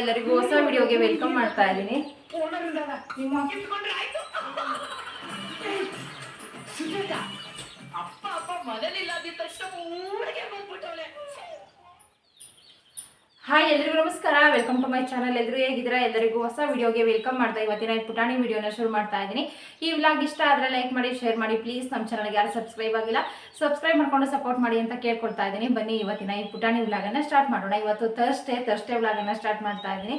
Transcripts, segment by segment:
ಎಲ್ಲರಿಗೂ ಹೊಸ ವಿಡಿಯೋಗೆ ವೆಲ್ಕಮ್ ಮಾಡ್ತಾ ಇದ್ದೀನಿ. ಅಪ್ಪ ಅಪ್ಪ ಮೊದಲಿಲ್ಲ ತಕ್ಷಣ ಊರಿಗೆ ಬಂದ್ಬಿಟ್ಟವಳೆ. ಹಾಯ್ ಎಲ್ರಿಗೂ ನಮಸ್ಕಾರ. ವೆಲ್ಕಮ್ ಟು ಮೈ ಚಾನಲ್ ಎಲ್ಲರೂ ಹೇಗಿದ್ದೀರಾ? ಎಲ್ಲರಿಗೂ ಹೊಸ ವಿಡಿಯೋಗೆ ವೆಲ್ಕಮ್ ಮಾಡ್ತಾ ಇವತ್ತಿನ ಪುಟಾಣಿ ವಿಡಿಯೋನ ಶುರು ಮಾಡ್ತಾ ಇದ್ದೀನಿ. ಈ ವ್ಲಾಗ್ ಇಷ್ಟ ಆದರೆ ಲೈಕ್ ಮಾಡಿ ಶೇರ್ ಮಾಡಿ. ಪ್ಲೀಸ್ ನಮ್ಮ ಚಾನಲ್ಗೆ ಯಾರು ಸಬ್ಸ್ಕ್ರೈಬ್ ಆಗಿಲ್ಲ ಸಬ್ಸ್ಕ್ರೈಬ್ ಮಾಡ್ಕೊಂಡು ಸಪೋರ್ಟ್ ಮಾಡಿ ಅಂತ ಕೇಳ್ಕೊಳ್ತಾ ಇದ್ದೀನಿ. ಬನ್ನಿ, ಇವತ್ತಿನ ಈ ಪುಟಾಣಿ ವ್ಲಾಗನ್ನು ಸ್ಟಾರ್ಟ್ ಮಾಡೋಣ. ಇವತ್ತು ಥರ್ಸ್ಡೇ ಥರ್ಸ್ಡೇ ವ್ಲಾಗನ್ನು ಸ್ಟಾರ್ಟ್ ಮಾಡ್ತಾ ಇದ್ದೀನಿ.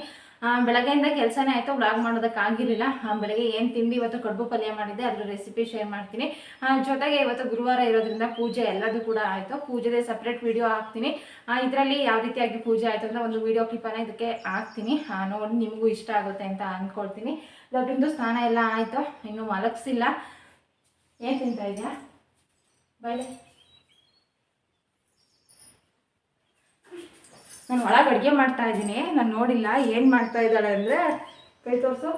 ಬೆಳಗ್ಗೆಯಿಂದ ಕೆಲಸನೇ ಆಯಿತು ವ್ಲಾಗ್ ಮಾಡೋದಕ್ಕಾಗಿರಲಿಲ್ಲ ಆ, ಬೆಳಗ್ಗೆ ಏನು ತಿಂಡಿ ಇವತ್ತು ಕಡುಬು ಪಲ್ಯ ಮಾಡಿದ್ದೆ ಅದ್ರ ರೆಸಿಪಿ ಶೇರ್ ಮಾಡ್ತೀನಿ. ಜೊತೆಗೆ ಇವತ್ತು ಗುರುವಾರ ಇರೋದ್ರಿಂದ ಪೂಜೆ ಎಲ್ಲದೂ ಕೂಡ ಆಯಿತು. ಪೂಜೆದೇ ಸಪ್ರೇಟ್ ವಿಡಿಯೋ ಹಾಕ್ತೀನಿ. ಇದರಲ್ಲಿ ಯಾವ ರೀತಿಯಾಗಿ ಪೂಜೆ ಆಯಿತು ಅಂತ ಒಂದು ವಿಡಿಯೋ ಕ್ಲಿಪ್ಪನ್ನು ಇದಕ್ಕೆ ಹಾಕ್ತೀನಿ. ನೋಡಿ ನಿಮಗೂ ಇಷ್ಟ ಆಗುತ್ತೆ ಅಂತ ಅಂದ್ಕೊಳ್ತೀನಿ ದೊಡ್ಡದು ಸ್ನಾನ ಎಲ್ಲ ಆಯಿತು ಇನ್ನೂ ಮಲಗಿಸಿಲ್ಲ. ಏನು ತಿಂತಾ ಇದೆಯಾ? ಬಾಯ್ಲೆ ನಾನು ಒಳಗೆ ಅಡುಗೆ ಮಾಡ್ತಾ ಇದ್ದೀನಿ. ನಾನು ನೋಡಿಲ್ಲ, ಏನು ಮಾಡ್ತಾ ಇದ್ದಾಳೆ ಅಂದರೆ ಕೈ ತೋರಿಸು.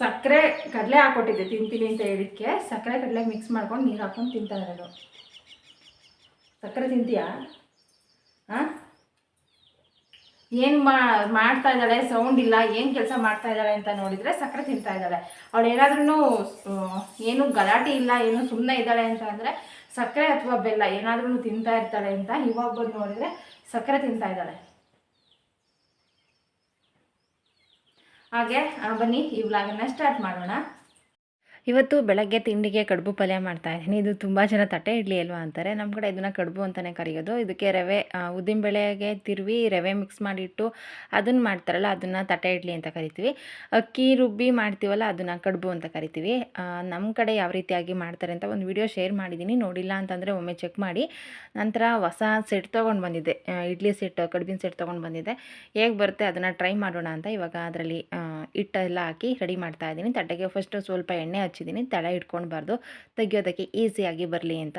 ಸಕ್ಕರೆ ಕಡಲೆ ಹಾಕ್ಕೊಟ್ಟಿದ್ದೆ ತಿಂತೀನಿ ಅಂತ ಹೇಳಿದಕ್ಕೆ ಸಕ್ಕರೆ ಕಡಲೆ ಮಿಕ್ಸ್ ಮಾಡ್ಕೊಂಡು ನೀರು ಹಾಕ್ಕೊಂಡು ತಿಂತಾ ಇರೋದು ಸಕ್ಕರೆ ತಿಂತೀಯಾ? ಹಾಂ ಏನು ಮಾಡ್ತಾ ಇದ್ದಾಳೆ ಸೌಂಡ್ ಇಲ್ಲ, ಏನು ಕೆಲಸ ಮಾಡ್ತಾ ಇದ್ದಾಳೆ ಅಂತ ನೋಡಿದರೆ ಸಕ್ಕರೆ ತಿಂತಾ ಇದ್ದಾಳೆ. ಅವಳು ಏನಾದ್ರೂ ಏನು ಗಲಾಟೆ ಇಲ್ಲ, ಏನು ಸುಮ್ಮನೆ ಇದ್ದಾಳೆ ಅಂತ ಅಂದರೆ ಸಕ್ಕರೆ ಅಥವಾ ಬೆಲ್ಲ ಏನಾದ್ರೂ ತಿಂತಾ ಇರ್ತಾಳೆ ಅಂತ ಇವಾಗ ಬಂದು ನೋಡಿದರೆ ಸಕ್ಕರೆ ತಿಂತಾ ಇದ್ದಾಳೆ. ಹಾಗೆ ಬನ್ನಿ ಈ ವ್ಲಾಗನ್ನು ಸ್ಟಾರ್ಟ್ ಮಾಡೋಣ. ಇವತ್ತು ಬೆಳಗ್ಗೆ ತಿಂಡಿಗೆ ಕಡುಬು ಪಲ್ಯ ಮಾಡ್ತಾ ಇದ್ದೀನಿ. ಇದು ತುಂಬ ಜನ ತಟ್ಟೆ ಇಡ್ಲಿ ಅಲ್ವಾ ಅಂತಾರೆ. ನಮ್ಮ ಕಡೆ ಇದನ್ನು ಕಡುಬು ಅಂತಲೇ ಕರೆಯೋದು. ಇದಕ್ಕೆ ರವೆ ಉದ್ದಿನಬೇಳೆಗೆ ತಿರುವಿ ರವೆ ಮಿಕ್ಸ್ ಮಾಡಿಟ್ಟು ಅದನ್ನು ಮಾಡ್ತಾರಲ್ಲ, ಅದನ್ನು ತಟ್ಟೆ ಇಡ್ಲಿ ಅಂತ ಕರಿತೀವಿ. ಅಕ್ಕಿ ರುಬ್ಬಿ ಮಾಡ್ತೀವಲ್ಲ, ಅದನ್ನು ಕಡುಬು ಅಂತ ಕರಿತೀವಿ. ನಮ್ಮ ಕಡೆ ಯಾವ ರೀತಿಯಾಗಿ ಮಾಡ್ತಾರೆ ಅಂತ ಒಂದು ವಿಡಿಯೋ ಶೇರ್ ಮಾಡಿದ್ದೀನಿ ನೋಡಿಲ್ಲ ಅಂತಂದರೆ ಒಮ್ಮೆ ಚೆಕ್ ಮಾಡಿ. ನಂತರ ಹೊಸ ಸೆಟ್ ತೊಗೊಂಡು ಬಂದಿದ್ದೆ. ಇಡ್ಲಿ ಸೆಟ್ ಕಡುಬಿನ ಸೆಟ್ ತೊಗೊಂಡು ಬಂದಿದ್ದೆ. ಹೇಗೆ ಬರುತ್ತೆ ಅದನ್ನು ಟ್ರೈ ಮಾಡೋಣ ಅಂತ ಇವಾಗ ಅದರಲ್ಲಿ ಹಿಟ್ಟೆಲ್ಲ ಹಾಕಿ ರೆಡಿ ಮಾಡ್ತಾ ಇದ್ದೀನಿ. ತಟ್ಟೆಗೆ ಫಸ್ಟು ಸ್ವಲ್ಪ ಎಣ್ಣೆ ಹಚ್ಚಿದ್ದೀನಿ, ತಳ ಇಟ್ಕೊಳ್ಬಾರ್ದು, ತೆಗಿಯೋದಕ್ಕೆ ಈಸಿಯಾಗಿ ಬರಲಿ ಅಂತ.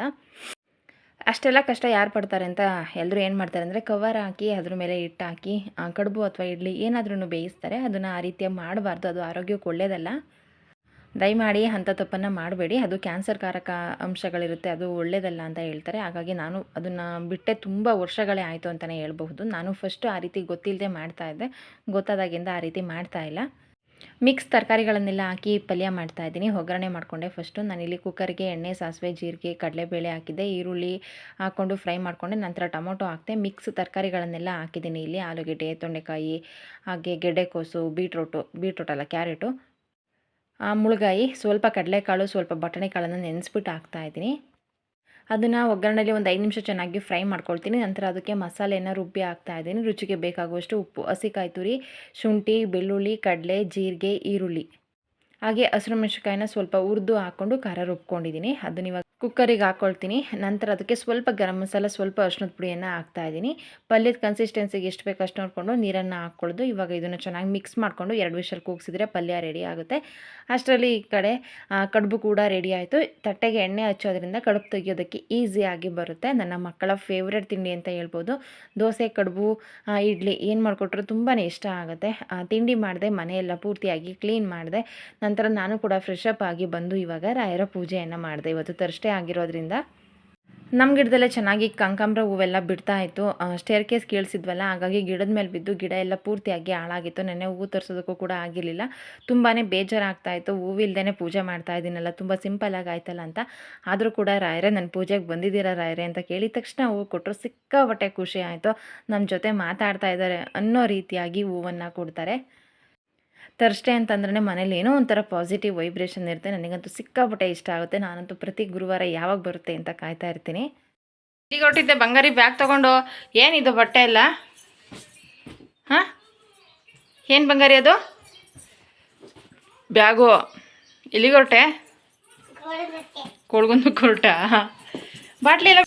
ಅಷ್ಟೆಲ್ಲ ಕಷ್ಟ ಯಾರು ಪಡ್ತಾರೆ ಅಂತ ಎಲ್ಲರೂ ಏನು ಮಾಡ್ತಾರೆ ಅಂದರೆ ಕವರ್ ಹಾಕಿ, ಅದ್ರ ಮೇಲೆ ಹಿಟ್ಟು ಹಾಕಿ ಕಡುಬು ಅಥವಾ ಇಡ್ಲಿ ಏನಾದ್ರೂ ಬೇಯಿಸ್ತಾರೆ, ಅದನ್ನು ಆ ರೀತಿಯ ಮಾಡಬಾರ್ದು, ಅದು ಆರೋಗ್ಯಕ್ಕೆ ಒಳ್ಳೆಯದಲ್ಲ ದಯಮಾಡಿ ಅಂಥ ತಪ್ಪನ್ನು ಮಾಡಬೇಡಿ, ಅದು ಕ್ಯಾನ್ಸರ್ ಕಾರಕ ಅಂಶಗಳಿರುತ್ತೆ, ಅದು ಒಳ್ಳೆಯದಲ್ಲ ಅಂತ ಹೇಳ್ತಾರೆ. ಹಾಗಾಗಿ ನಾನು ಅದನ್ನು ಬಿಟ್ಟೆ ತುಂಬ ವರ್ಷಗಳೇ ಆಯಿತು ಅಂತಲೇ ಹೇಳ್ಬಹುದು. ನಾನು ಫಸ್ಟು ಆ ರೀತಿ ಗೊತ್ತಿಲ್ಲದೆ ಮಾಡ್ತಾ ಇದ್ದೆ, ಗೊತ್ತಾದಾಗಿಂದ ಆ ರೀತಿ ಮಾಡ್ತಾ ಇಲ್ಲ. ಮಿಕ್ಸ್ ತರಕಾರಿಗಳನ್ನೆಲ್ಲ ಹಾಕಿ ಪಲ್ಯ ಮಾಡ್ತಾ ಇದ್ದೀನಿ. ಒಗ್ಗರಣೆ ಮಾಡಿಕೊಂಡೆ ಫಸ್ಟು ನಾನಿಲ್ಲಿ ಕುಕ್ಕರ್ಗೆ ಎಣ್ಣೆ, ಸಾಸಿವೆ, ಜೀರಿಗೆ, ಕಡಲೆಬೇಳೆ ಹಾಕಿದ್ದೆ. ಈರುಳ್ಳಿ ಹಾಕ್ಕೊಂಡು ಫ್ರೈ ಮಾಡಿಕೊಂಡೆ. ನಂತರ ಟೊಮೊಟೊ ಹಾಕಿದೆ. ಮಿಕ್ಸ್ ತರಕಾರಿಗಳನ್ನೆಲ್ಲ ಹಾಕಿದ್ದೀನಿ ಇಲ್ಲಿ. ಆಲೂಗೆಡ್ಡೆ, ತೊಂಡೆಕಾಯಿ, ಹಾಗೆ ಗೆಡ್ಡೆಕೋಸು, ಬೀಟ್ರೋಟು, ಬೀಟ್ರೋಟ್ ಅಲ್ಲ, ಕ್ಯಾರೆಟು ಮುಳುಗಾಯಿ, ಸ್ವಲ್ಪ ಕಡಲೆಕಾಳು, ಸ್ವಲ್ಪ ಬಟಾಣಿ ಕಾಳನ್ನು ನೆನೆಸ್ಬಿಟ್ಟು ಹಾಕ್ತಾ ಇದ್ದೀನಿ. ಅದನ್ನು ಒಗ್ಗರಣೆಯಲ್ಲಿ ಒಂದು ಐದು ನಿಮಿಷ ಚೆನ್ನಾಗಿ ಫ್ರೈ ಮಾಡ್ಕೊಳ್ತೀನಿ. ನಂತರ ಅದಕ್ಕೆ ಮಸಾಲೆಯನ್ನು ರುಬ್ಬಿ ಹಾಕ್ತಾ ಇದ್ದೀನಿ. ರುಚಿಗೆ ಬೇಕಾಗುವಷ್ಟು ಉಪ್ಪು ಹಸಿಕಾಯಿ ತುರಿ ಶುಂಠಿ, ಬೆಳ್ಳುಳ್ಳಿ, ಕಡಲೆ, ಜೀರಿಗೆ, ಈರುಳ್ಳಿ. ಹಾಗೆ ಹಸಿರು ಮೆಣಸಿಕಾಯಿನ ಸ್ವಲ್ಪ ಹುರಿದು ಹಾಕ್ಕೊಂಡು ಖಾರ ರುಬ್ಕೊಂಡಿದ್ದೀನಿ. ಅದನ್ನ ಇವಾಗ ಕುಕ್ಕರಿಗೆ ಹಾಕ್ಕೊಳ್ತೀನಿ ನಂತರ ಅದಕ್ಕೆ ಸ್ವಲ್ಪ ಗರಂ ಮಸಾಲ, ಸ್ವಲ್ಪ ಅರ್ಶಿನದ ಪುಡಿಯನ್ನು ಹಾಕ್ತಾ ಇದ್ದೀನಿ. ಪಲ್ಯದ ಕನ್ಸಿಸ್ಟೆನ್ಸಿಗೆ ಎಷ್ಟು ಬೇಕು ಅಷ್ಟು ನೋಡಿಕೊಂಡು ನೀರನ್ನು ಹಾಕ್ಕೊಳ್ಳೋದು ಇವಾಗ ಇದನ್ನು ಚೆನ್ನಾಗಿ ಮಿಕ್ಸ್ ಮಾಡಿಕೊಂಡು ಎರಡು ವಿಷಲ್ ಕೂಗಿಸಿದ್ರೆ ಪಲ್ಯ ರೆಡಿ ಆಗುತ್ತೆ. ಅಷ್ಟರಲ್ಲಿ ಈ ಕಡೆ ಕಡುಬು ಕೂಡ ರೆಡಿ ಆಯಿತು. ತಟ್ಟೆಗೆ ಎಣ್ಣೆ ಹಚ್ಚೋದ್ರಿಂದ ಕಡುಬು ತೆಗಿಯೋದಕ್ಕೆ ಈಸಿಯಾಗಿ ಬರುತ್ತೆ. ನನ್ನ ಮಕ್ಕಳ ಫೇವ್ರೇಟ್ ತಿಂಡಿ ಅಂತ ಹೇಳ್ಬೋದು. ದೋಸೆ, ಕಡುಬು ಇಡ್ಲಿ ಏನು ಮಾಡಿಕೊಟ್ರು ತುಂಬಾ ಇಷ್ಟ ಆಗುತ್ತೆ. ತಿಂಡಿ ಮಾಡಿದೆ, ಮನೆಯೆಲ್ಲ ಪೂರ್ತಿಯಾಗಿ ಕ್ಲೀನ್ ಮಾಡಿದೆ. ನಂತರ ನಾನು ಕೂಡ ಫ್ರೆಶ್ ಅಪ್ ಆಗಿ ಬಂದು ಇವಾಗ ರಾಯರ ಪೂಜೆಯನ್ನು ಮಾಡಿದೆ. ಇವತ್ತು ತರ್ಸ್ಡೇ ಆಗಿರೋದ್ರಿಂದ ನಮ್ಮ ಗಿಡದಲ್ಲೇ ಚೆನ್ನಾಗಿ ಕಂಕಾಂಬ್ರ ಹೂವೆಲ್ಲ ಬಿಡ್ತಾ ಇತ್ತು. ಸ್ಟೇರ್ ಕೇಸ್ ಕೀಳ್ಸಿದ್ವಲ್ಲ, ಹಾಗಾಗಿ ಗಿಡದ ಮೇಲೆ ಬಿದ್ದು ಗಿಡ ಎಲ್ಲ ಪೂರ್ತಿಯಾಗಿ ಹಾಳಾಗಿತ್ತು. ನೆನ್ನೆ ಹೂವು ತರಿಸೋದಕ್ಕೂ ಕೂಡ ಆಗಿರಲಿಲ್ಲ. ತುಂಬಾ ಬೇಜಾರಾಗ್ತಾ ಇತ್ತು. ಹೂವಿಲ್ದೇ ಪೂಜೆ ಮಾಡ್ತಾ ಇದ್ದೀನಲ್ಲ, ತುಂಬ ಸಿಂಪಲ್ಲಾಗಿ ಆಯ್ತಲ್ಲ ಅಂತ. ಆದರೂ ಕೂಡ ರಾಯರೆ ನನ್ನ ಪೂಜೆಗೆ ಬಂದಿದ್ದೀರಾ ರಾಯರೆ ಅಂತ ಕೇಳಿದ ತಕ್ಷಣ ಹೂವು ಕೊಟ್ಟರು ಸಿಕ್ಕಾಪಟ್ಟೆ ಖುಷಿ ಆಯಿತು. ನಮ್ಮ ಜೊತೆ ಮಾತಾಡ್ತಾ ಇದ್ದಾರೆ ಅನ್ನೋ ರೀತಿಯಾಗಿ ಹೂವನ್ನು ಕೊಡ್ತಾರೆ. ತರ್ಸ್ಡೇ ಅಂತಂದ್ರೆ ಮನೇಲಿ ಏನೋ ಒಂಥರ ಪಾಸಿಟಿವ್ ವೈಬ್ರೇಷನ್ ಇರುತ್ತೆ. ನನಗಂತೂ ಸಿಕ್ಕಾಪಟ್ಟೆ ಇಷ್ಟ ಆಗುತ್ತೆ. ನಾನಂತೂ ಪ್ರತಿ ಗುರುವಾರ ಯಾವಾಗ ಬರುತ್ತೆ ಅಂತ ಕಾಯ್ತಾ ಇರ್ತೀನಿ. ಈಗ ಹೊಟ್ಟಿದ್ದೆ ಬಂಗಾರಿ ಬ್ಯಾಗ್ ತಗೊಂಡು. ಏನಿದು ಬಟ್ಟೆ ಎಲ್ಲ? ಹಾಂ? ಏನು ಬಂಗಾರಿ ಅದು? ಬ್ಯಾಗು. ಇಲ್ಲಿಗೆ ಹೊರಟೆ ಕೊಡ್ಗೊಂದು ಕೊರಟ? ಬಾಟ್ಲಿ ಎಲ್ಲ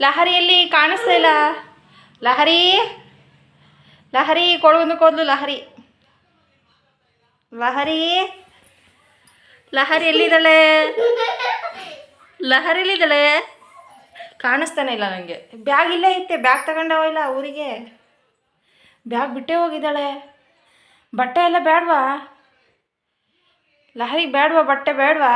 ಲಹರಿಯಲ್ಲಿ ಕಾಣಿಸ್ತಾ ಇಲ್ಲ. ಲಹರಿ. ಲಹರಿ ಕೊಡಗೊಂದು ಕೊದ್ಲು ಲಹರಿ. ಲಹರಿ. ಲಹರಿ ಎಲ್ಲಿದ್ದಾಳೆ? ಲಹರಿ ಎಲ್ಲಿದ್ದಾಳೆ? ಕಾಣಿಸ್ತಾನೆ ಇಲ್ಲ ನನಗೆ ಬ್ಯಾಗ್ ಇಲ್ಲೇ ಇತ್ತೆ ಬ್ಯಾಗ್ ತಗೊಂಡವ ಇಲ್ಲ ಊರಿಗೆ. ಬ್ಯಾಗ್ ಬಿಟ್ಟೇ ಹೋಗಿದ್ದಾಳೆ. ಬಟ್ಟೆ ಎಲ್ಲ ಬೇಡವಾ ಲಹರಿಗೆ ಬೇಡವಾ ಬಟ್ಟೆ ಬೇಡವಾ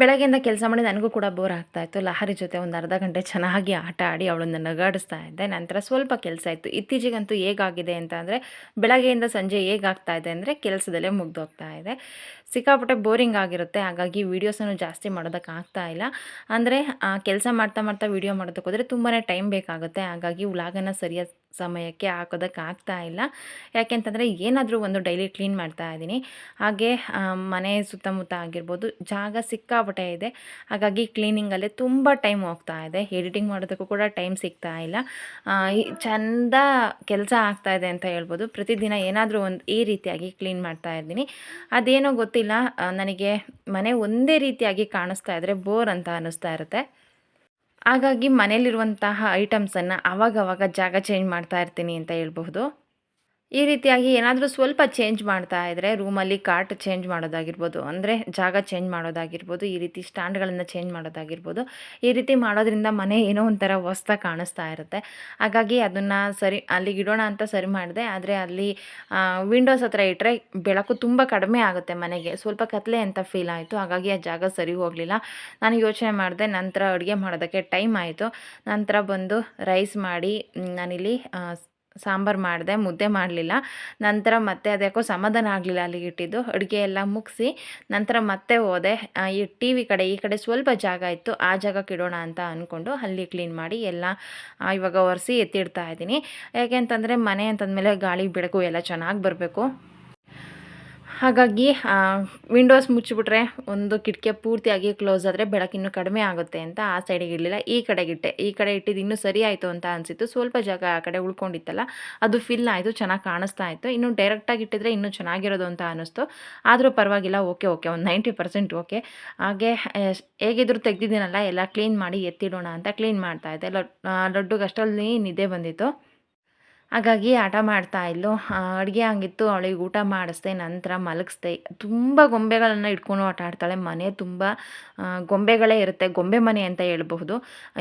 ಬೆಳಗ್ಗೆಯಿಂದ ಕೆಲಸ ಮಾಡಿ ನನಗೂ ಕೂಡ ಬೋರ್ ಆಗ್ತಾಯಿತ್ತು ಲಹರಿ ಜೊತೆ ಒಂದು ಅರ್ಧ ಗಂಟೆ ಚೆನ್ನಾಗಿ ಆಟ ಆಡಿ ಅವಳನ್ನು ನಗಾಡಿಸ್ತಾ ಇದ್ದೆ. ನಂತರ ಸ್ವಲ್ಪ ಕೆಲಸ ಇತ್ತು. ಇತ್ತೀಚೆಗಂತೂ ಹೇಗಾಗಿದೆ ಅಂತ ಅಂದರೆ, ಬೆಳಗ್ಗೆಯಿಂದ ಸಂಜೆ ಹೇಗಾಗ್ತಾ ಇದೆ ಅಂದರೆ ಕೆಲಸದಲ್ಲೇ ಮುಗ್ದೋಗ್ತಾ ಇದೆ. ಸಿಕ್ಕಾಪಟ್ಟೆ ಬೋರಿಂಗ್ ಆಗಿರುತ್ತೆ. ಹಾಗಾಗಿ ವೀಡಿಯೋಸನ್ನು ಜಾಸ್ತಿ ಮಾಡೋದಕ್ಕೆ ಆಗ್ತಾ ಇಲ್ಲ. ಅಂದರೆ ಕೆಲಸ ಮಾಡ್ತಾ ಮಾಡ್ತಾ ವೀಡಿಯೋ ಮಾಡೋದಕ್ಕೆ ಹೋದರೆ ತುಂಬಾ ಟೈಮ್ ಬೇಕಾಗುತ್ತೆ. ಹಾಗಾಗಿ ವ್ಲಾಗನ್ನು ಸರಿಯಾದ ಸಮಯಕ್ಕೆ ಹಾಕೋದಕ್ಕೆ ಆಗ್ತಾ ಇಲ್ಲ. ಯಾಕೆಂತಂದರೆ ಏನಾದರೂ ಒಂದು ಡೈಲಿ ಕ್ಲೀನ್ ಮಾಡ್ತಾ ಇದ್ದೀನಿ. ಹಾಗೆ ಮನೆ ಸುತ್ತಮುತ್ತ ಆಗಿರ್ಬೋದು ಜಾಗ ಸಿಕ್ಕಾಪಟ್ಟೆ ಇದೆ. ಹಾಗಾಗಿ ಕ್ಲೀನಿಂಗಲ್ಲೇ ತುಂಬ ಟೈಮ್ ಹೋಗ್ತಾ ಇದೆ. ಎಡಿಟಿಂಗ್ ಮಾಡೋದಕ್ಕೂ ಕೂಡ ಟೈಮ್ ಸಿಗ್ತಾ ಇಲ್ಲ. ಚಂದ ಕೆಲಸ ಆಗ್ತಾ ಇದೆ ಅಂತ ಹೇಳ್ಬೋದು. ಪ್ರತಿದಿನ ಏನಾದರೂ ಒಂದು ಈ ರೀತಿಯಾಗಿ ಕ್ಲೀನ್ ಮಾಡ್ತಾ ಇದ್ದೀನಿ. ಅದೇನೋ ಗೊತ್ತಿಲ್ಲ. ನನಗೆ ಮನೆ ಒಂದೇ ರೀತಿಯಾಗಿ ಕಾಣಿಸ್ತಾ ಇದ್ದರೆ ಬೋರ್ ಅಂತ ಅನ್ನಿಸ್ತಾ ಇರುತ್ತೆ. ಹಾಗಾಗಿ ಮನೆಯಲ್ಲಿರುವಂತಹ ಐಟಮ್ಸನ್ನು ಅವಾಗವಾಗ ಜಾಗ ಚೇಂಜ್ ಮಾಡ್ತಾ ಇರ್ತೀನಿ ಅಂತ ಹೇಳ್ಬಹುದು. ಈ ರೀತಿಯಾಗಿ ಏನಾದರೂ ಸ್ವಲ್ಪ ಚೇಂಜ್ ಮಾಡ್ತಾ ಇದ್ದರೆ ರೂಮಲ್ಲಿ ಕಾಟ್ ಚೇಂಜ್ ಮಾಡೋದಾಗಿರ್ಬೋದು, ಅಂದರೆ ಜಾಗ ಚೇಂಜ್ ಮಾಡೋದಾಗಿರ್ಬೋದು, ಈ ರೀತಿ ಸ್ಟ್ಯಾಂಡ್ಗಳನ್ನು ಚೇಂಜ್ ಮಾಡೋದಾಗಿರ್ಬೋದು, ಈ ರೀತಿ ಮಾಡೋದ್ರಿಂದ ಮನೆ ಏನೋ ಒಂಥರ ಹೊಸ್ದಾಗಿ ಕಾಣಿಸ್ತಾ ಇರುತ್ತೆ. ಹಾಗಾಗಿ ಅದನ್ನು ಸರಿ ಅಲ್ಲಿಗೆ ಇಡೋಣ ಅಂತ ಸರಿ ಮಾಡಿದೆ, ಆದರೆ ಅಲ್ಲಿ ವಿಂಡೋಸ್ ಹತ್ರ ಇಟ್ಟರೆ ಬೆಳಕು ತುಂಬ ಕಡಿಮೆ ಆಗುತ್ತೆ ಮನೆಗೆ. ಸ್ವಲ್ಪ ಕತ್ಲೆ ಅಂತ ಫೀಲ್ ಆಯಿತು, ಹಾಗಾಗಿ ಆ ಜಾಗ ಸರಿ ಹೋಗಲಿಲ್ಲ. ನಾನು ಯೋಚನೆ ಮಾಡಿದೆ, ನಂತರ ಅಡುಗೆ ಮಾಡೋದಕ್ಕೆ ಟೈಮ್ ಆಯಿತು. ನಂತರ ಬಂದು ರೈಸ್ ಮಾಡಿ ನಾನಿಲ್ಲಿ ಸಾಂಬಾರು ಮಾಡಿದೆ, ಮುದ್ದೆ ಮಾಡಲಿಲ್ಲ. ನಂತರ ಮತ್ತೆ ಅದ್ಯಾಕೋ ಸಮಾಧಾನ ಆಗಲಿಲ್ಲ ಅಲ್ಲಿಗೆ ಇಟ್ಟಿದ್ದು. ಅಡುಗೆ ಎಲ್ಲ ಮುಗಿಸಿ ನಂತರ ಮತ್ತೆ ಹೋದೆ. ಈ ಟಿ ವಿ ಕಡೆ, ಈ ಕಡೆ ಸ್ವಲ್ಪ ಜಾಗ ಇತ್ತು. ಆ ಜಾಗಕ್ಕೆ ಇಡೋಣ ಅಂತ ಅಂದ್ಕೊಂಡು ಅಲ್ಲಿ ಕ್ಲೀನ್ ಮಾಡಿ ಎಲ್ಲ ಇವಾಗ ಒರೆಸಿ ಎತ್ತಿಡ್ತಾ ಇದ್ದೀನಿ. ಯಾಕೆ ಅಂತಂದರೆ ಮನೆ ಅಂತಂದಮೇಲೆ ಗಾಳಿ, ಬೆಳಕು ಎಲ್ಲ ಚೆನ್ನಾಗಿ ಬರಬೇಕು. ಹಾಗಾಗಿ ವಿಂಡೋಸ್ ಮುಚ್ಚಿಬಿಟ್ರೆ ಒಂದು ಕಿಟಕಿ ಪೂರ್ತಿಯಾಗಿ ಕ್ಲೋಸ್ ಆದರೆ ಬೆಳಕಿನ್ನೂ ಕಡಿಮೆ ಆಗುತ್ತೆ ಅಂತ ಆ ಸೈಡಿಗೆ ಇಡಲಿಲ್ಲ ಈ ಕಡೆಗಿಟ್ಟೆ ಈ ಕಡೆ ಇಟ್ಟಿದ್ದು ಇನ್ನೂ ಸರಿ ಆಯಿತು ಅಂತ ಅನಿಸಿತ್ತು. ಸ್ವಲ್ಪ ಜಾಗ ಆ ಕಡೆ ಉಳ್ಕೊಂಡಿತ್ತಲ್ಲ, ಅದು ಫಿಲ್ ಆಯಿತು, ಚೆನ್ನಾಗಿ ಕಾಣಿಸ್ತಾ ಇತ್ತು. ಇನ್ನು ಡೈರೆಕ್ಟಾಗಿ ಇಟ್ಟಿದ್ರೆ ಇನ್ನೂ ಚೆನ್ನಾಗಿರೋದು ಅಂತ ಅನ್ನಿಸ್ತು ಆದರೂ ಪರವಾಗಿಲ್ಲ ಓಕೆ ಓಕೆ ಒಂದು ನೈಂಟಿ ಪರ್ಸೆಂಟ್ ಓಕೆ ಹಾಗೆ ಹೇಗಿದ್ರು ತೆಗ್ದಿದ್ದೀನಲ್ಲ, ಎಲ್ಲ ಕ್ಲೀನ್ ಮಾಡಿ ಎತ್ತಿಡೋಣ ಅಂತ ಕ್ಲೀನ್ ಮಾಡ್ತಾ ಇದ್ದೆ. ಲಡ್ ಅಷ್ಟರಲ್ಲಿ ನಿದ್ದೆ ಬಂದಿತ್ತು. ಹಾಗಾಗಿ ಆಟ ಮಾಡ್ತಾ ಇದ್ಲು. ಅಡುಗೆ ಹಂಗಿತ್ತು. ಅವಳಿಗೆ ಊಟ ಮಾಡಿಸ್ದೆ, ನಂತರ ಮಲಗಿಸ್ದೆ. ತುಂಬ ಗೊಂಬೆಗಳನ್ನು ಇಟ್ಕೊಂಡು ಆಟ ಆಡ್ತಾಳೆ. ಮನೆ ತುಂಬ ಗೊಂಬೆಗಳೇ ಇರುತ್ತೆ. ಗೊಂಬೆ ಮನೆ ಅಂತ ಹೇಳ್ಬಹುದು.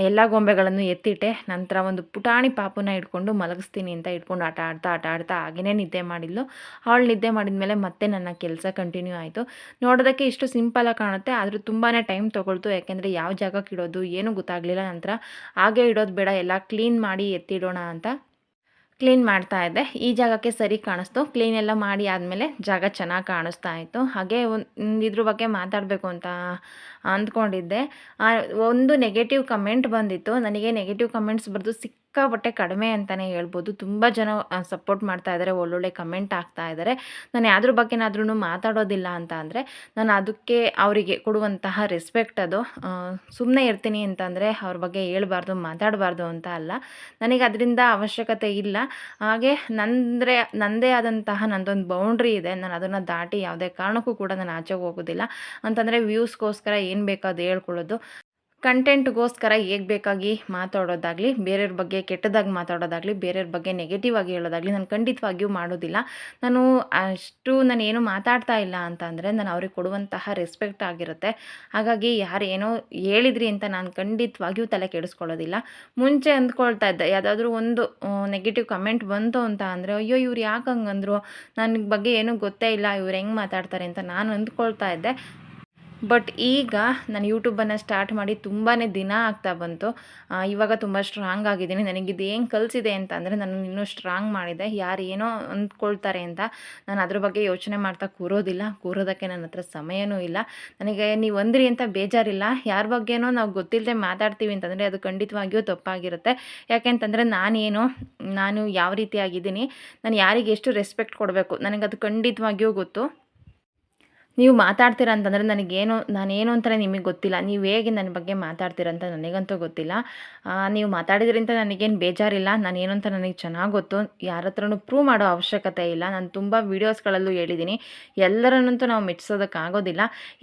ಎಲ್ಲ ಗೊಂಬೆಗಳನ್ನು ಎತ್ತಿಟ್ಟೆ. ನಂತರ ಒಂದು ಪುಟಾಣಿ ಪಾಪುನ ಇಟ್ಕೊಂಡು ಮಲಗಿಸ್ತೀನಿ ಅಂತ ಇಟ್ಕೊಂಡು ಆಟ ಆಡ್ತಾ ಆಟ ಆಡ್ತಾ ಹಾಗೇ ನಿದ್ದೆ ಮಾಡಿದ್ಲು. ಅವಳು ನಿದ್ದೆ ಮಾಡಿದ್ಮೇಲೆ ಮತ್ತೆ ನನ್ನ ಕೆಲಸ ಕಂಟಿನ್ಯೂ ಆಯಿತು. ನೋಡೋದಕ್ಕೆ ಇಷ್ಟು ಸಿಂಪಲಾಗಿ ಕಾಣುತ್ತೆ. ಆದರೂ ತುಂಬಾ ಟೈಮ್ ತೊಗೊಳ್ತು. ಯಾಕೆಂದರೆ ಯಾವ ಜಾಗಕ್ಕೆ ಇಡೋದು, ಏನೂ ಗೊತ್ತಾಗಲಿಲ್ಲ. ನಂತರ ಹಾಗೆ ಇಡೋದು ಬೇಡ. ಎಲ್ಲ ಕ್ಲೀನ್ ಮಾಡಿ ಎತ್ತಿಡೋಣ ಅಂತ ಕ್ಲೀನ್ ಮಾಡ್ತಾ ಇದ್ದೆ. ಈ ಜಾಗಕ್ಕೆ ಸರಿ ಕಾಣಿಸ್ತು. ಕ್ಲೀನ್ ಎಲ್ಲ ಮಾಡಿ ಆದಮೇಲೆ ಜಾಗ ಚೆನ್ನಾಗಿ ಕಾಣಿಸ್ತಾ ಇತ್ತು. ಹಾಗೆ ಒಂದು ಇದ್ರ ಬಗ್ಗೆ ಮಾತಾಡಬೇಕು ಅಂತ ಅಂದ್ಕೊಂಡಿದ್ದೆ. ಒಂದು ನೆಗೆಟಿವ್ ಕಮೆಂಟ್ ಬಂದಿತ್ತು. ನನಗೆ ನೆಗೆಟಿವ್ ಕಮೆಂಟ್ಸ್ ಬರೆದು ಸಿಕ್ಕಾಪಟ್ಟೆ ಕಡಿಮೆ ಅಂತಲೇ ಹೇಳ್ಬೋದು. ತುಂಬ ಜನ ಸಪೋರ್ಟ್ ಮಾಡ್ತಾ ಇದ್ದಾರೆ ಒಳ್ಳೊಳ್ಳೆ ಕಮೆಂಟ್ ಆಗ್ತಾ ಇದ್ದಾರೆ ನಾನು ಯಾವ್ದ್ರ ಬಗ್ಗೆನಾದ್ರೂ ಮಾತಾಡೋದಿಲ್ಲ ಅಂತ ಅಂದರೆ, ನಾನು ಅದಕ್ಕೆ ಅವರಿಗೆ ಕೊಡುವಂತಹ ರೆಸ್ಪೆಕ್ಟ್ ಅದು. ಸುಮ್ಮನೆ ಇರ್ತೀನಿ ಅಂತಂದರೆ ಅವ್ರ ಬಗ್ಗೆ ಹೇಳ್ಬಾರ್ದು, ಮಾತಾಡಬಾರ್ದು ಅಂತ ಅಲ್ಲ. ನನಗೆ ಅದರಿಂದ ಅವಶ್ಯಕತೆ ಇಲ್ಲ. ಹಾಗೆ ನಂದ್ರೆ ನನ್ನದೇ ಆದಂತಹ ನಂದೊಂದು ಬೌಂಡ್ರಿ ಇದೆ. ನಾನು ಅದನ್ನು ದಾಟಿ ಯಾವುದೇ ಕಾರಣಕ್ಕೂ ಕೂಡ ನಾನು ಆಚೆಗೆ ಹೋಗೋದಿಲ್ಲ. ಅಂತಂದರೆ ವ್ಯೂಸ್ಗೋಸ್ಕರ ಏನು ಬೇಕೋ ಅದು ಹೇಳ್ಕೊಳ್ಳೋದು. ಕಂಟೆಂಟ್ಗೋಸ್ಕರ ಹೇಗೆ ಬೇಕಾಗಿ ಮಾತಾಡೋದಾಗಲಿ, ಬೇರೆಯವ್ರ ಬಗ್ಗೆ ಕೆಟ್ಟದಾಗಿ ಮಾತಾಡೋದಾಗಲಿ, ಬೇರೆಯವ್ರ ಬಗ್ಗೆ ನೆಗೆಟಿವ್ ಆಗಿ ಹೇಳೋದಾಗಲಿ ನಾನು ಖಂಡಿತವಾಗಿಯೂ ಮಾಡೋದಿಲ್ಲ. ನಾನು ಅಷ್ಟು ನಾನು ಏನು ಮಾತಾಡ್ತಾ ಇಲ್ಲ ಅಂತ ಅಂದರೆ ನಾನು ಅವ್ರಿಗೆ ಕೊಡುವಂತಹ ರೆಸ್ಪೆಕ್ಟ್ ಆಗಿರುತ್ತೆ. ಹಾಗಾಗಿ ಯಾರು ಏನೋ ಹೇಳಿದ್ರಿ ಅಂತ ನಾನು ಖಂಡಿತವಾಗಿಯೂ ತಲೆ ಕೆಡಿಸ್ಕೊಳ್ಳೋದಿಲ್ಲ. ಮುಂಚೆ ಅಂದ್ಕೊಳ್ತಾ ಇದ್ದೆ, ಯಾವುದಾದ್ರೂ ಒಂದು ನೆಗೆಟಿವ್ ಕಮೆಂಟ್ ಬಂತು ಅಂತ ಅಂದರೆ, ಅಯ್ಯೋ, ಇವ್ರು ಯಾಕೆ ಹಂಗಂದ್ರು? ನನಗೆ ಬಗ್ಗೆ ಏನೂ ಗೊತ್ತೇ ಇಲ್ಲ, ಇವ್ರು ಹೆಂಗೆ ಮಾತಾಡ್ತಾರೆ? ಅಂತ ನಾನು ಅಂದ್ಕೊಳ್ತಾ ಇದ್ದೆ. ಬಟ್ ಈಗ ನಾನು ಯೂಟ್ಯೂಬನ್ನು ಸ್ಟಾರ್ಟ್ ಮಾಡಿ ತುಂಬಾ ದಿನ ಆಗ್ತಾ ಬಂತು. ಇವಾಗ ತುಂಬ ಸ್ಟ್ರಾಂಗ್ ಆಗಿದ್ದೀನಿ. ನನಗೆ ಇದು ಏನು ಕಲಿಸಿದೆ ಅಂತ ಅಂದರೆ ನಾನು ಇನ್ನೂ ಸ್ಟ್ರಾಂಗ್ ಮಾಡಿದೆ. ಯಾರು ಏನೋ ಅಂದ್ಕೊಳ್ತಾರೆ ಅಂತ ನಾನು ಅದ್ರ ಬಗ್ಗೆ ಯೋಚನೆ ಮಾಡ್ತಾ ಕೂರೋದಿಲ್ಲ. ಕೂರೋದಕ್ಕೆ ನನ್ನ ಹತ್ರ ಸಮಯನೂ ಇಲ್ಲ. ನನಗೆ ನೀವು ಅಂದ್ರಿ ಅಂತ ಬೇಜಾರಿಲ್ಲ. ಯಾರ ಬಗ್ಗೆನೋ ನಾವು ಗೊತ್ತಿಲ್ಲದೆ ಮಾತಾಡ್ತೀವಿ ಅಂತಂದರೆ ಅದು ಖಂಡಿತವಾಗಿಯೂ ತಪ್ಪಾಗಿರುತ್ತೆ. ಯಾಕೆಂತಂದರೆ ನಾನೇನು, ನಾನು ಯಾವ ರೀತಿಯಾಗಿದ್ದೀನಿ ನಾನು ಯಾರಿಗೆ ಎಷ್ಟು ರೆಸ್ಪೆಕ್ಟ್ ಕೊಡಬೇಕು ನನಗೆ ಅದು ಖಂಡಿತವಾಗಿಯೂ ಗೊತ್ತು. ನೀವು ಮಾತಾಡ್ತೀರ ಅಂತಂದರೆ ನನಗೇನು, ನಾನೇನು ಅಂತಲೇ ನಿಮಗೆ ಗೊತ್ತಿಲ್ಲ. ನೀವು ಹೇಗೆ ನನ್ನ ಬಗ್ಗೆ ಮಾತಾಡ್ತೀರ ಅಂತ ನನಗಂತೂ ಗೊತ್ತಿಲ್ಲ. ನೀವು ಮಾತಾಡಿದ್ರಿಂದ ನನಗೇನು ಬೇಜಾರಿಲ್ಲ. ನಾನು ಏನು ಅಂತ ನನಗೆ ಚೆನ್ನಾಗಿ ಗೊತ್ತು. ಯಾರ ಹತ್ರನೂ ಪ್ರೂವ್ ಮಾಡೋ ಅವಶ್ಯಕತೆ ಇಲ್ಲ. ನಾನು ತುಂಬ ವೀಡಿಯೋಸ್ಗಳಲ್ಲೂ ಹೇಳಿದ್ದೀನಿ. ಎಲ್ಲರನ್ನಂತೂ ನಾವು ಮೆಚ್ಚಿಸೋದಕ್ಕಾಗೋದಿಲ್ಲ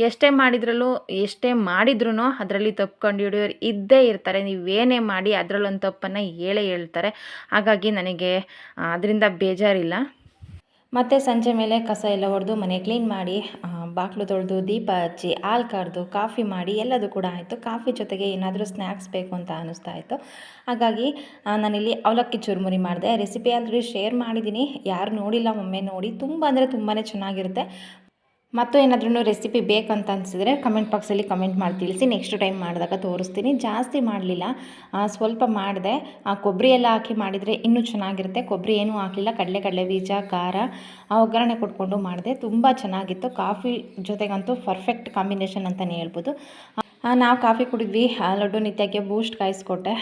ಎಷ್ಟೇ ಮಾಡಿದ್ರಲ್ಲೂ, ಎಷ್ಟೇ ಮಾಡಿದ್ರೂ ಅದರಲ್ಲಿ ತಪ್ಪು ಕಂಡುಹಿಡಿಯೋರು ಇದ್ದೇ ಇರ್ತಾರೆ. ನೀವೇನೇ ಮಾಡಿ ಅದರಲ್ಲೊಂದು ತಪ್ಪನ್ನು ಹೇಳೇ ಹೇಳ್ತಾರೆ. ಹಾಗಾಗಿ ನನಗೆ ಅದರಿಂದ ಬೇಜಾರಿಲ್ಲ. ಮತ್ತು ಸಂಜೆ ಮೇಲೆ ಕಸ ಎಲ್ಲ ಹೊಡೆದು ಮನೆ ಕ್ಲೀನ್ ಮಾಡಿ ಬಾಗಿಲು ತೊಳೆದು, ದೀಪ ಹಚ್ಚಿ, ಹಾಲು ಕರೆದು, ಕಾಫಿ ಮಾಡಿ, ಎಲ್ಲದು ಕೂಡ ಆಯಿತು. ಕಾಫಿ ಜೊತೆಗೆ ಏನಾದರೂ ಸ್ನ್ಯಾಕ್ಸ್ ಬೇಕು ಅಂತ ಅನ್ನಿಸ್ತಾ ಇತ್ತು. ಹಾಗಾಗಿ ನಾನಿಲ್ಲಿ ಅವಲಕ್ಕಿ ಚುರುಮುರಿ ಮಾಡಿದೆ. ರೆಸಿಪಿ ಆಲ್ರೆಡಿ ಶೇರ್ ಮಾಡಿದ್ದೀನಿ. ಯಾರು ನೋಡಿಲ್ಲ, ಒಮ್ಮೆ ನೋಡಿ. ತುಂಬ ಅಂದರೆ ತುಂಬಾ ಚೆನ್ನಾಗಿರುತ್ತೆ. ಮತ್ತು ಏನಾದ್ರೂ ರೆಸಿಪಿ ಬೇಕಂತ ಅನಿಸಿದ್ರೆ ಕಮೆಂಟ್ ಬಾಕ್ಸಲ್ಲಿ ಕಮೆಂಟ್ ಮಾಡಿ ತಿಳಿಸಿ ನೆಕ್ಸ್ಟ್ ಟೈಮ್ ಮಾಡಿದಾಗ ತೋರಿಸ್ತೀನಿ. ಜಾಸ್ತಿ ಮಾಡಲಿಲ್ಲ. ಸ್ವಲ್ಪ ಮಾಡಿದೆ. ಆ, ಕೊಬ್ಬರಿ ಎಲ್ಲ ಹಾಕಿ ಮಾಡಿದರೆ ಇನ್ನೂ ಚೆನ್ನಾಗಿರುತ್ತೆ. ಕೊಬ್ಬರಿ ಏನೂ ಹಾಕಲಿಲ್ಲ. ಕಡಲೆ ಕಡಲೆ ಬೀಜ, ಖಾರ, ಆ, ಒಗ್ಗರಣೆ ಕೊಟ್ಕೊಂಡು ಮಾಡಿದೆ. ತುಂಬ ಚೆನ್ನಾಗಿತ್ತು. ಕಾಫಿ ಜೊತೆಗಂತೂ ಪರ್ಫೆಕ್ಟ್ ಕಾಂಬಿನೇಷನ್ ಅಂತಲೇ ಹೇಳ್ಬೋದು. ನಾವು ಕಾಫಿ ಕುಡಿದ್ವಿ. ಲಡ್ಡು ನಿತ್ಯಕ್ಕೆ ಬೂಸ್ಟ್ ಕಾಯಿಸ್ಕೊಟ್ಟೆ.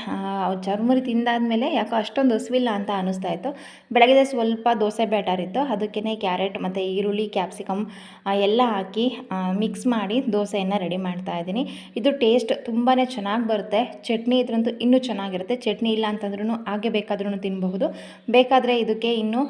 ಚರ್ಮುರಿ ತಿಂದಾದ್ಮೇಲೆ ಯಾಕೋ ಅಷ್ಟೊಂದು ಹಸಿವಿಲ್ಲ ಅಂತ ಅನ್ನಿಸ್ತಾ ಇತ್ತು. ಬೆಳಗ್ಗೆ ಸ್ವಲ್ಪ ದೋಸೆ ಬ್ಯಾಟರ್ ಇತ್ತು. ಅದಕ್ಕೇ ಕ್ಯಾರೆಟ್ ಮತ್ತು ಈರುಳ್ಳಿ, ಕ್ಯಾಪ್ಸಿಕಮ್ ಎಲ್ಲ ಹಾಕಿ ಮಿಕ್ಸ್ ಮಾಡಿ ದೋಸೆಯನ್ನು ರೆಡಿ ಮಾಡ್ತಾ ಇದ್ದೀನಿ. ಇದು ಟೇಸ್ಟ್ ತುಂಬಾ ಚೆನ್ನಾಗಿ ಬರುತ್ತೆ. ಚಟ್ನಿ ಇದ್ರಂತೂ ಇನ್ನೂ ಚೆನ್ನಾಗಿರುತ್ತೆ. ಚಟ್ನಿ ಇಲ್ಲ ಅಂತಂದ್ರೂ ಹಾಗೆ ಬೇಕಾದ್ರೂ ತಿನ್ನಬಹುದು ಬೇಕಾದರೆ ಇದಕ್ಕೆ ಇನ್ನೂ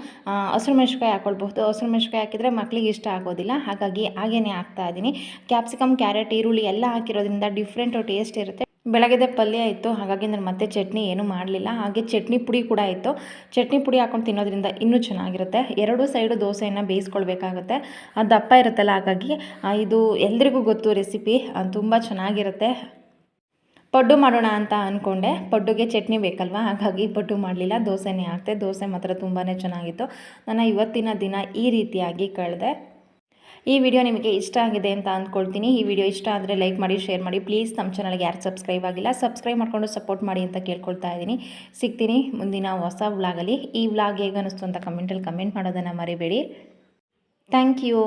ಹಸಿರು ಮೆಣಸಿಕಾಯಿ ಹಾಕ್ಕೊಳ್ಬಹುದು ಹಸಿರು ಮೆಣಸಿಕಾಯಿ ಹಾಕಿದರೆ ಮಕ್ಕಳಿಗೆ ಇಷ್ಟ ಆಗೋದಿಲ್ಲ. ಹಾಗಾಗಿ ಹಾಗೇನೆ ಹಾಕ್ತಾ ಇದ್ದೀನಿ. ಕ್ಯಾಪ್ಸಿಕಮ್, ಕ್ಯಾರೆಟ್, ಈರುಳ್ಳಿ ಎಲ್ಲ ಹಾಕಿರೋದ್ರಿಂದ ಡಿಫ್ರೆಂಟ್ ಟೇಸ್ಟ್ ಇರುತ್ತೆ. ಬೆಳಗ್ಗೆದೆ ಪಲ್ಯ ಇತ್ತು, ಹಾಗಾಗಿ ನಾನು ಮತ್ತೆ ಚಟ್ನಿ ಏನೂ ಮಾಡಲಿಲ್ಲ. ಹಾಗೆ ಚಟ್ನಿ ಪುಡಿ ಕೂಡ ಇತ್ತು. ಚಟ್ನಿ ಪುಡಿ ಹಾಕೊಂಡು ತಿನ್ನೋದ್ರಿಂದ ಇನ್ನೂ ಚೆನ್ನಾಗಿರುತ್ತೆ. ಎರಡೂ ಸೈಡು ದೋಸೆಯನ್ನು ಬೇಯಿಸ್ಕೊಳ್ಬೇಕಾಗುತ್ತೆ. ಅದು ದಪ್ಪ ಇರುತ್ತಲ್ಲ, ಹಾಗಾಗಿ ಇದು ಎಲ್ರಿಗೂ ಗೊತ್ತು ರೆಸಿಪಿ ತುಂಬ ಚೆನ್ನಾಗಿರುತ್ತೆ. ಪಡ್ಡು ಮಾಡೋಣ ಅಂತ ಅಂದ್ಕೊಂಡೆ ಪಡ್ಡುಗೆ ಚಟ್ನಿ ಬೇಕಲ್ವಾ? ಹಾಗಾಗಿ ಪಡ್ಡು ಮಾಡಲಿಲ್ಲ. ದೋಸೆನೇ ಹಾಕ್ತೆ ದೋಸೆ ಮಾತ್ರ ತುಂಬಾ ಚೆನ್ನಾಗಿತ್ತು. ನಾನು ಇವತ್ತಿನ ದಿನ ಈ ರೀತಿಯಾಗಿ ಕಳೆದೆ. ಈ ವಿಡಿಯೋ ನಿಮಗೆ ಇಷ್ಟ ಆಗಿದೆ ಅಂತ ಅಂದ್ಕೊಳ್ತೀನಿ. ಈ ವಿಡಿಯೋ ಇಷ್ಟ ಆದರೆ ಲೈಕ್ ಮಾಡಿ, ಶೇರ್ ಮಾಡಿ. ಪ್ಲೀಸ್ ನಮ್ಮ ಚಾನಲ್ಗೆ ಯಾರು ಸಬ್ಸ್ಕ್ರೈಬ್ ಆಗಿಲ್ಲ, ಸಬ್ಸ್ಕ್ರೈಬ್ ಮಾಡ್ಕೊಂಡು ಸಪೋರ್ಟ್ ಮಾಡಿ ಅಂತ ಕೇಳ್ಕೊಳ್ತಾ ಇದ್ದೀನಿ. ಸಿಗ್ತೀನಿ ಮುಂದಿನ ಹೊಸ ವ್ಲಾಗಲ್ಲಿ. ಈ ವ್ಲಾಗ್ ಹೇಗೆ ಅನ್ನಿಸ್ತು ಅಂತ ಕಮೆಂಟಲ್ಲಿ ಕಮೆಂಟ್ ಮಾಡೋದನ್ನು ಮರಿಬೇಡಿ. Thank you